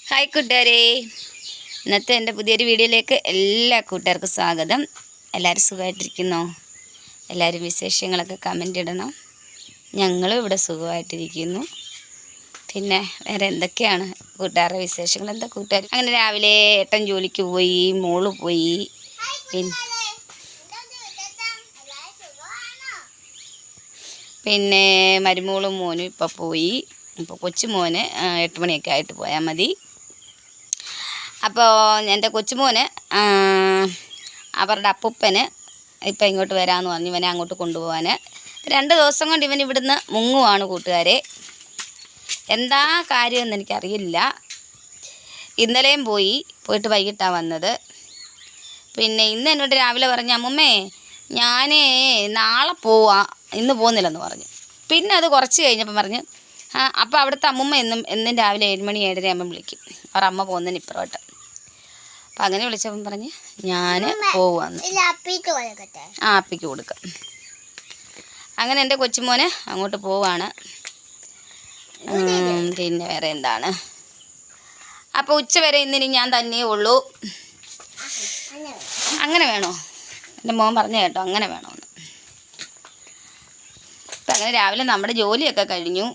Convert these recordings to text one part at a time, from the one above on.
Hi കൂട്ടുകാരെ. ഇന്നത്തെ എന്റെ പുതിയൊരു വീഡിയോയിലേക്ക് എല്ലാ കൂട്ടുകാർക്കും സ്വാഗതം. എല്ലാവരും സുഖമായിട്ടിരിക്കുന്നോ? എല്ലാവരും വിശേഷങ്ങളൊക്കെ കമന്റ് ഇടണം. ഞങ്ങളും ഇവിടെ സുഖമായിട്ടിരിക്കുന്നു. പിന്നെ വേറെ എന്തൊക്കെയാണ് കൂട്ടുകാരുടെ വിശേഷങ്ങൾ? എന്താ കൂട്ടുകാർ? അങ്ങനെ രാവിലെ ഏട്ടൻ ജോലിക്ക് പോയി മോൾ പോയി. പിന്നെ പിന്നെ മരുമോളും മോനും ഇപ്പം പോയി. ഇപ്പോൾ കൊച്ചുമോന് എട്ട് മണിയൊക്കെ ആയിട്ട് പോയാൽ മതി. അപ്പോൾ എന്റെ കൊച്ചുമോന് അവരുടെ അപ്പൂപ്പന് ഇപ്പം ഇങ്ങോട്ട് വരാമെന്ന് പറഞ്ഞ് ഇവനെ അങ്ങോട്ട് കൊണ്ടുപോകാൻ. രണ്ട് ദിവസം കൊണ്ട് ഇവൻ ഇവിടുന്ന് മുങ്ങുവാണ് കൂട്ടുകാരെ. എന്താ കാര്യമെന്ന് എനിക്കറിയില്ല. ഇന്നലെയും പോയി പോയിട്ട് വൈകിട്ടാണ് വന്നത്. പിന്നെ ഇന്ന് എന്നോട് രാവിലെ പറഞ്ഞു അമ്മുമ്മേ ഞാൻ നാളെ പോവാ ഇന്ന് പോകുന്നില്ലെന്ന് പറഞ്ഞു. പിന്നെ അത് കുറച്ച് കഴിഞ്ഞപ്പം പറഞ്ഞു ആ അപ്പോൾ അവിടുത്തെ അമ്മമ്മ എന്നും എന്നും രാവിലെ ഏഴ് മണി ഏഴര ആകുമ്പം വിളിക്കും. അവർ അമ്മ പോകുന്നതിന് ഇപ്പുറമായിട്ട് അപ്പം അങ്ങനെ വിളിച്ചപ്പം പറഞ്ഞ് ഞാൻ പോവാന്ന്. ആ അപ്പിക്ക് കൊടുക്കാം. അങ്ങനെ എന്റെ കൊച്ചുമോന് അങ്ങോട്ട് പോവാണ്. പിന്നെ വേറെ എന്താണ്? അപ്പോൾ ഉച്ച വരെ ഇന്നിനി ഞാൻ തന്നെയേ ഉള്ളൂ. അങ്ങനെ വേണോ? എന്റെ മോൻ പറഞ്ഞു കേട്ടോ അങ്ങനെ വേണമെന്ന് അപ്പം അങ്ങനെ രാവിലെ നമ്മുടെ ജോലിയൊക്കെ കഴിഞ്ഞു.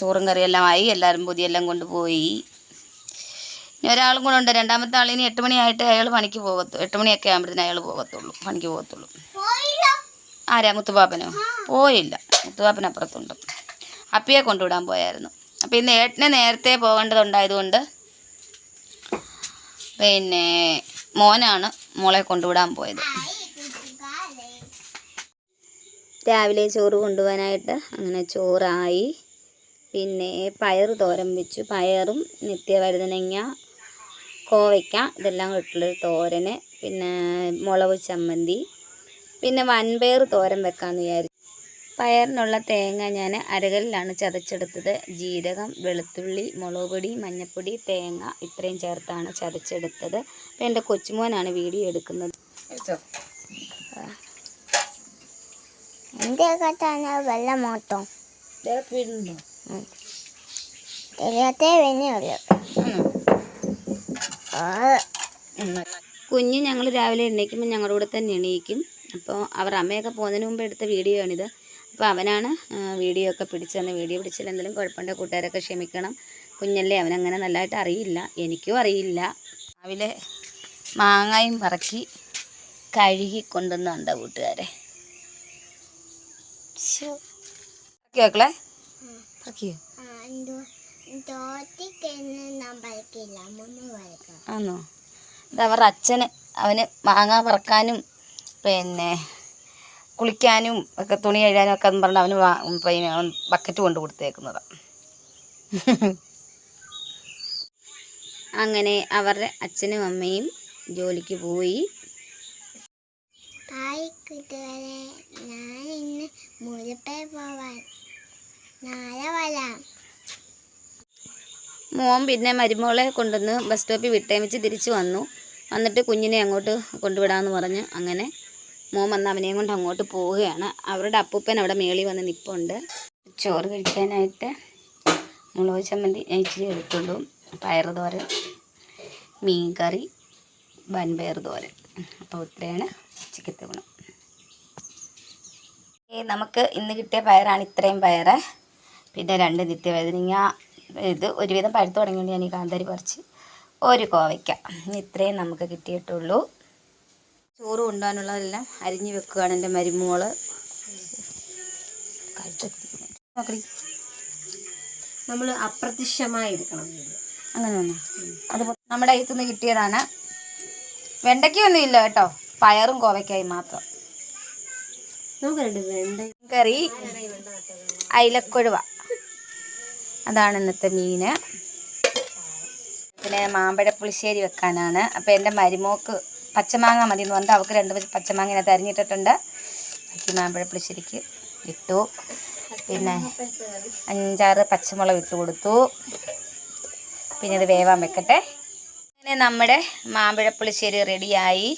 ചോറും കറിയെല്ലാം ആയി എല്ലാവരും പൊതിയെല്ലാം കൊണ്ടുപോയി. ഇനി ഒരാളും കൂടെ ഉണ്ട്. രണ്ടാമത്തെ ആളിനി എട്ട് മണിയായിട്ട് അയാൾ പണിക്ക് പോകത്തു എട്ട് മണിയൊക്കെ ആകുമ്പോഴത്തേന് അയാൾ പോകത്തുള്ളൂ പണിക്ക് പോകത്തുള്ളൂ. ആരാ? മുത്തുപാപ്പനോ പോയില്ല. മുത്തുപാപ്പൻ അപ്പുറത്തുണ്ട്. അപ്പിയെ കൊണ്ടുവിടാൻ പോയായിരുന്നു. അപ്പം ഇന്ന് ഏട്ടനെ നേരത്തെ പോകേണ്ടതുണ്ടായതുകൊണ്ട് പിന്നെ മോനാണ് മോളെ കൊണ്ടുവിടാൻ പോയത്. രാവിലെ ചോറ് കൊണ്ടുപോകാനായിട്ട് അങ്ങനെ ചോറായി. പിന്നെ പയർ തോരൻ വെച്ചു. പയറും നിത്യവഴുതനങ്ങ കോവയ്ക്ക ഇതെല്ലാം ഇട്ടുള്ളൊരു തോരന്. പിന്നെ മുളക് ചമ്മന്തി. പിന്നെ വൻപയർ തോരൻ വെക്കാമെന്ന് വിചാരിച്ചു. പയറിനുള്ള തേങ്ങ ഞാൻ അരകല്ലിലാണ് ചതച്ചെടുത്തത്. ജീരകം വെളുത്തുള്ളി മുളക് പൊടി മഞ്ഞൾപ്പൊടി തേങ്ങ ഇത്രയും ചേർത്താണ് ചതച്ചെടുത്തത്. അപ്പോൾ എന്റെ കൊച്ചുമോനാണ് വീഡിയോ എടുക്കുന്നത്. എന്റെ വെള്ളം മോട്ടം വീടുണ്ടോ കുഞ്ഞ് ഞങ്ങൾ രാവിലെ എണീക്കുമ്പോൾ ഞങ്ങളുടെ കൂടെ തന്നെ എണീക്കും. അപ്പോൾ അവർ അമ്മയൊക്കെ പോകുന്നതിന് മുമ്പ് എടുത്ത വീഡിയോ ആണിത് അപ്പോൾ അവനാണ് വീഡിയോ ഒക്കെ പിടിച്ചു തന്നെ. വീഡിയോ പിടിച്ചാൽ എന്തെങ്കിലും കുഴപ്പമുണ്ടോ? കൂട്ടുകാരൊക്കെ ക്ഷമിക്കണം. കുഞ്ഞല്ലേ അവനങ്ങനെ നല്ലതായിട്ട് അറിയില്ല. എനിക്കും അറിയില്ല. രാവിലെ മാങ്ങായും പറക്കി കഴുകി കൊണ്ടുവന്നുണ്ടോ കൂട്ടുകാരെ? പറക്കിയോ തോറ്റിക്കഴിഞ്ഞ് ഞാൻ പഠിക്കില്ല അമ്മമ്മ പഠിക്കാം ആന്നോ? ഇത് അവരുടെ അച്ഛന് അവന് മാങ്ങ പറക്കാനും പിന്നെ കുളിക്കാനും ഒക്കെ തുണി കഴുകാനും ഒക്കെ എന്ന് പറഞ്ഞ് അവന് പിന്നെ അവൻ ബക്കറ്റ് കൊണ്ട് കൊടുത്തേക്കുന്നതാണ് അങ്ങനെ അവരുടെ അച്ഛനും അമ്മയും ജോലിക്ക് പോയി. ഹായ് കൂട്ടുകാരെ. ഞാൻ ഇന്ന് മുഴുപ്പേ പോവാൻ മോൻ പിന്നെ മരുമോളെ കൊണ്ടുവന്ന് ബസ് സ്റ്റോപ്പിൽ വിട്ടേമിച്ച് തിരിച്ചു വന്നു. വന്നിട്ട് കുഞ്ഞിനെ അങ്ങോട്ട് കൊണ്ടുവിടാമെന്ന് പറഞ്ഞ് അങ്ങനെ മോൻ വന്ന് അവനെയും കൊണ്ട് അങ്ങോട്ട് പോവുകയാണ്. അവരുടെ അപ്പൂപ്പൻ അവിടെ മേളി വന്ന് നിപ്പുണ്ട്. ചോറ് കഴിക്കാനായിട്ട് മുളക് ചമ്മന്തി ഇച്ചിരി എടുത്തുള്ളൂ. പയർ തോരൻ മീൻ കറി വൻപയർ തോരൻ. അപ്പോൾ ഇത്രയാണ് ഉച്ചക്കത്തെ ഗുണം. നമുക്ക് ഇന്ന് കിട്ടിയ പയറാണ് ഇത്രയും പയറ്. പിന്നെ രണ്ട് നിത്യവേദനിങ്ങ ഇത് ഒരുവിധം പഴുത്ത് തുടങ്ങിയോണ്ട് ഞാൻ ഈ കാന്താരി പറിച്ച്. ഒരു കോവയ്ക്ക. ഇത്രയും നമുക്ക് കിട്ടിയിട്ടുള്ളൂ. ചോറ് കൊണ്ടുപോകാനുള്ളതെല്ലാം അരിഞ്ഞ് വെക്കുകയാണ് എന്റെ മരുമോൾ. നമ്മൾ അപ്രത്യക്ഷമായി എടുക്കണം അങ്ങനെ തന്നെ. അത് നമ്മുടെ അയത്തു നിന്ന് കിട്ടിയതാണ്. വെണ്ടയ്ക്കൊന്നും ഇല്ല കേട്ടോ. പയറും കോവയ്ക്കായി മാത്രം. നമുക്ക് രണ്ട് വേണ്ട കറി അയിലക്കൊഴുവ. അതാണ് ഇന്നത്തെ മീന് പിന്നെ മാമ്പഴ പുളിശ്ശേരി വെക്കാനാണ്. അപ്പോൾ എന്റെ മരുമോക്ക് പച്ചമാങ്ങ മതി എന്ന് പറഞ്ഞിട്ട് അവൾക്ക് രണ്ട് പച്ചമാങ്ങ ഇതിനകത്ത് അരിഞ്ഞിട്ടിട്ടുണ്ട്. ബാക്കി മാമ്പഴ പുളിശ്ശേരിക്ക് ഇട്ടു. പിന്നെ അഞ്ചാറ് പച്ചമുളക് ഇട്ട് കൊടുത്തു. പിന്നെ ഇത് വേവാൻ വെക്കട്ടെ. അങ്ങനെ നമ്മുടെ മാമ്പഴ പുളിശ്ശേരി റെഡിയായി.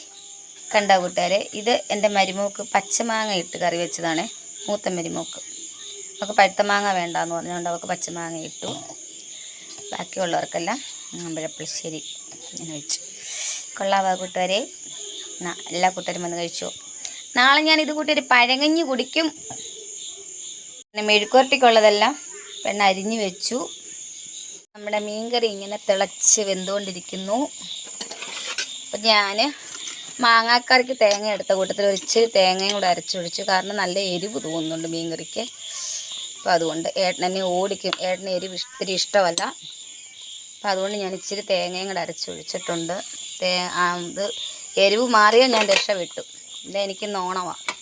കണ്ട കൂട്ടുകാരെ? ഇത് എന്റെ മരുമോക്ക് പച്ചമാങ്ങ ഇട്ട് കറി വെച്ചതാണ്. മൂത്ത മരുമോക്ക്. അവൾക്ക് പഴുത്ത മാങ്ങ വേണ്ടാന്ന് പറഞ്ഞുകൊണ്ട് അവൾക്ക് പച്ചമാങ്ങ ഇട്ടു. ബാക്കിയുള്ളവർക്കെല്ലാം അമ്പഴപ്പുളിശ്ശേരി ഇങ്ങനെ വെച്ചു കൊള്ളാവാ കൂട്ടുകാരെ? എല്ലാ കൂട്ടുകാരും വന്ന് കഴിച്ചു? നാളെ ഞാൻ ഇത് കൂട്ടി ഒരു പഴങ്ങഞ്ഞി കുടിക്കും. പിന്നെ മെഴുക്കുവരട്ടിക്കുള്ളതെല്ലാം പെണ്ണ് അരിഞ്ഞു വെച്ചു. നമ്മുടെ മീൻകറി ഇങ്ങനെ തിളച്ച് വെന്തുകൊണ്ടിരിക്കുന്നു. അപ്പം ഞാൻ മാങ്ങാക്കറിക്ക് തേങ്ങ എടുത്ത കൂട്ടത്തിൽ ഒഴിച്ച് തേങ്ങയും കൂടെ അരച്ചൊഴിച്ചു. കാരണം നല്ല എരിവ് തോന്നുന്നുണ്ട് മീൻകറിക്ക്. അപ്പം അതുകൊണ്ട് ഏട്ടനെന്നെ ഓടിക്കും. ഏട്ടന് എരിവ് ഇത്തിരി ഇഷ്ടമല്ല. അപ്പം അതുകൊണ്ട് ഞാൻ ഇച്ചിരി തേങ്ങയും കൂടെ അരച്ചൊഴിച്ചിട്ടുണ്ട് തേ ഇത് എരിവ് മാറിയാൽ ഞാൻ രക്ഷപ്പെട്ടു വിട്ടു. എനിക്ക് നോണമാണ്